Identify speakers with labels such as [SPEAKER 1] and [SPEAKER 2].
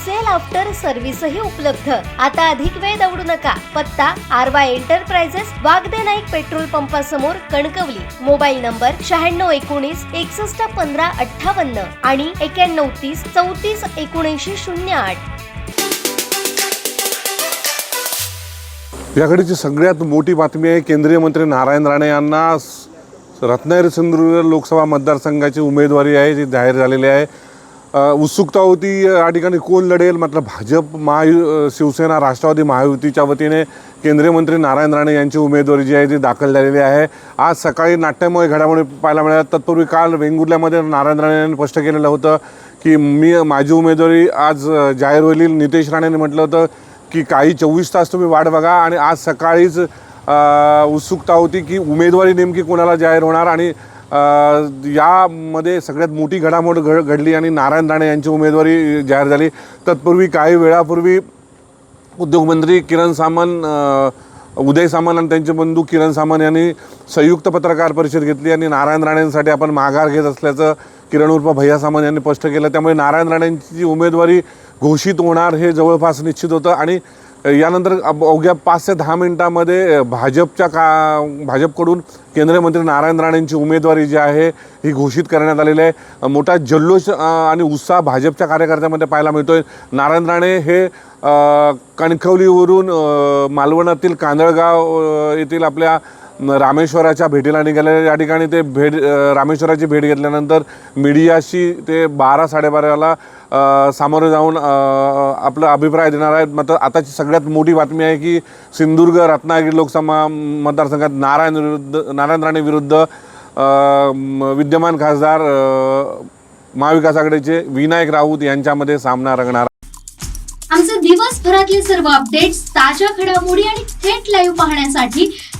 [SPEAKER 1] Sale after सर्व्हिसही उपलब्ध. आता अधिक वेळ दौडू नका. पत्ता आरवा एंटरप्राइजेस वागदे नाईक पेट्रोल पंपासमोर कणकवली. मोबाईल नंबर शहाण्णव एकोणीस एकसष्ट पंधरा अठ्ठावन्न आणि एक्याण्णव तीस चौतीस एकोणऐंशी शून्य आठ.
[SPEAKER 2] याकडीची सगळ्यात मोठी बातमी आहे केंद्रीय मंत्री नारायण राणे यांना रत्नागिरी सिंधुदुर्ग लोकसभा मतदारसंघाची उमेदवारी आहे जी जाहीर झालेली आहे. उत्सुकता होती या ठिकाणी कोण लढेल? मात्र भाजप महायु शिवसेना राष्ट्रवादी महायुतीच्या वतीने केंद्रीय मंत्री नारायण राणे यांची उमेदवारी जी आहे ती दाखल झालेली आहे. आज सकाळी नाट्यमय घडामोडी पाहायला मिळाल्या. तत्पूर्वी काल वेंगुर्ल्यामध्ये नारायण राणे यांनी स्पष्ट केलेलं होतं की मी माझी उमेदवारी आज जाहीर होईल. नितेश राणेंनी म्हटलं होतं की काही चोवीस तास तुम्ही वाट बघा. आणि आज सकाळीच उत्सुकता होती की उमेदवारी नेमकी कोणाला जाहीर होणार आणि यामध्ये सगळ्यात मोठी घडामोड घड घडली आणि नारायण राणे यांची उमेदवारी जाहीर झाली. तत्पूर्वी काही वेळापूर्वी उद्योगमंत्री किरण सामंत उदय सामंत आणि त्यांचे बंधू किरण सामंत यांनी संयुक्त पत्रकार परिषद घेतली आणि नारायण राणेंसाठी आपण माघार घेत असल्याचं किरण उर्फ भैया सामंत यांनी स्पष्ट केलं. त्यामुळे नारायण राणेंची उमेदवारी घोषित होणार हे जवळपास निश्चित होतं आणि यानंतर अवघ्या पाच ते दहा मिनिटामध्ये भाजपच्या का भाजपकडून केंद्रीय मंत्री नारायण राणेंची उमेदवारी जी आहे ही घोषित करण्यात आलेली आहे. मोठा जल्लोष आणि उत्साह भाजपच्या कार्यकर्त्यामध्ये पाहायला मिळतोय. नारायण राणे हे कणकवलीवरून मालवणातील कांदळगाव येथील आपल्या रामेश्वराच्या भेटीला निघाले. या ठिकाणी ते भेट रामेश्वराची भेट घेतल्यानंतर मीडियाशी ते बारा साडेबाराला सामोरे जाऊन आपला अभिप्राय देणार आहेत. मात्र आताची सगळ्यात मोठी बातमी आहे की सिंधुदुर्ग रत्नागिरी लोकसभा मतदारसंघात नारायण विरुद्ध नारायण राणे विरुद्ध विद्यमान खासदार महाविकास आघाडीचे विनायक राऊत यांच्यामध्ये सामना रंगणार
[SPEAKER 3] आमचे दिवसभरातले सर्व अपडेट्स ताज्या घडामोडी आणि थेट लाईव्ह पाहण्यासाठी